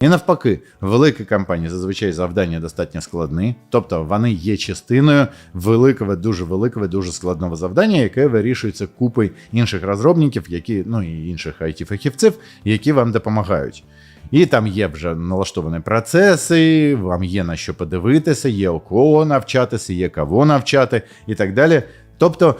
І навпаки, великі компанії зазвичай завдання достатньо складні, тобто вони є частиною великого, дуже великого, дуже складного завдання, яке вирішується купою інших розробників, які ну і інших it фахівців які вам допомагають. І там є вже налаштовані процеси, вам є на що подивитися, є у кого навчатися, є кого навчати і так далі. Тобто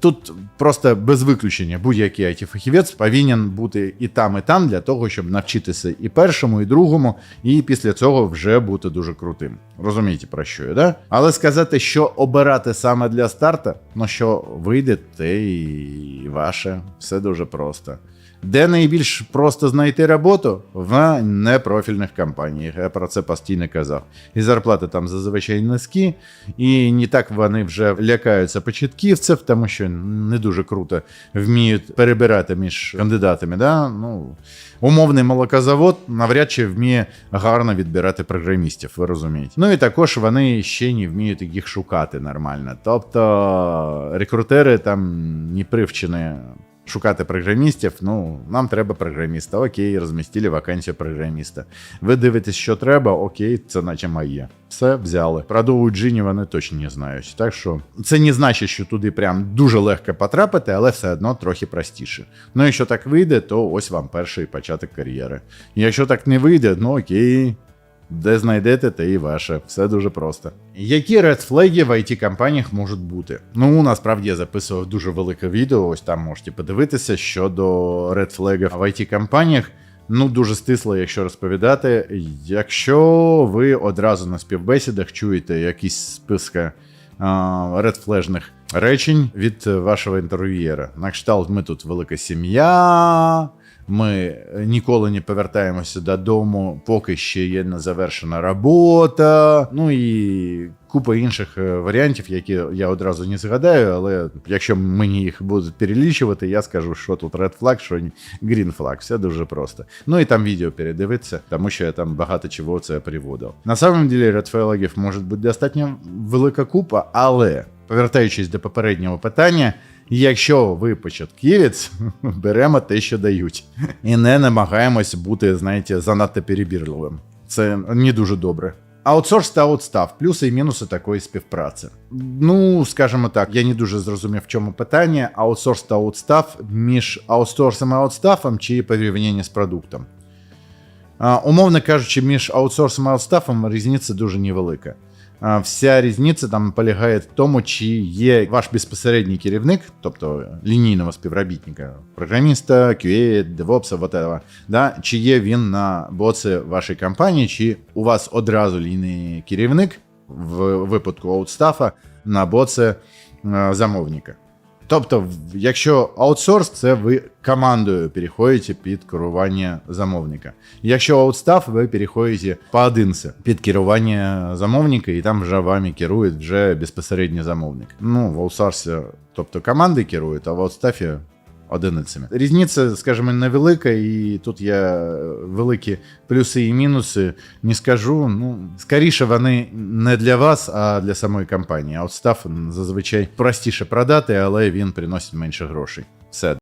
тут просто без виключення будь-який it фахівець повинен бути і там, і там для того, щоб навчитися і першому, і другому, і після цього вже бути дуже крутим. Розумієте про що я, да? Але сказати, що обирати саме для старта, ну що вийде, те і ваше. Все дуже просто. Де найбільш просто знайти роботу? В непрофільних компаніях. Я про це постійно казав. І зарплати там зазвичай низькі, і не так вони вже лякаються початківців, тому що не дуже круто вміють перебирати між кандидатами. Да? Ну, умовний молокозавод навряд чи вміє гарно відбирати програмістів, ви розумієте. Ну і також вони ще не вміють їх шукати нормально. Тобто рекрутери там не привчені шукати програмістів. Ну, нам треба програміста. Окей, розмістили вакансію програміста. Ви дивитесь, що треба, окей, це наче моє. Все взяли. Правда, Джині вони точно не знають. Так що це не значить, що туди прям дуже легко потрапити, але все одно трохи простіше. Ну, якщо так вийде, то ось вам перший початок кар'єри. Якщо так не вийде, ну окей. Де знайдете, те і ваше. Все дуже просто. Які редфлеги в it компаніях можуть бути? Ну, насправді я записував дуже велике відео. Ось там можете подивитися щодо редфлегів в it компаніях. Ну, дуже стисло, якщо розповідати. Якщо ви одразу на співбесідах чуєте якісь списки редфлежних речень від вашого інтерв'єра. На кшталт, ми тут велика сім'я. Ми ніколи не повертаємося додому, поки ще є не завершена робота. Ну і купа інших е, варіантів, які я одразу не згадаю. Але якщо мені їх будуть перелічувати, я скажу, що тут red flag, що green flag. Все дуже просто. Ну і там відео передивитися, тому що я там багато чого це приводив. На самом деле red flag може бути достатньо велика купа, але повертаючись до попереднього питання. Якщо ви початківець, беремо те, що дають, і не намагаємось бути, знаєте, занадто перебірливим. Це не дуже добре. Аутсорс та аутстав, плюси і мінуси такої співпраці. Ну, скажімо так, я не дуже зрозумів, в чому питання. Аутсорс та аутстав між аутсорсом і аутстафом чи порівняння з продуктом. А, умовно кажучи, між аутсорсом і аутстафом різниця дуже невелика. Вся різниця там полягає в тому, чи є ваш безпосередній керівник, тобто лінійного співробітника, програміста, QA, DevOps, whatever, да? чи є він на боці вашої компанії, чи у вас одразу лінійний керівник в випадку аутстафа на боці замовника. Тобто, якщо аутсорс, це ви командою переходите під керування замовника. Якщо аутстаф, ви переходите поодинці під керування замовника, і там вже вами керує вже безпосередньо замовник. Ну, в аутсорсі, тобто команди керують, а в аутстафі одиницями. Різниця, скажімо, невелика, і тут є великі плюси і мінуси. Не скажу. Ну, скоріше, вони не для вас, а для самої компанії. Аутстаф зазвичай простіше продати, але він приносить менше грошей. Все.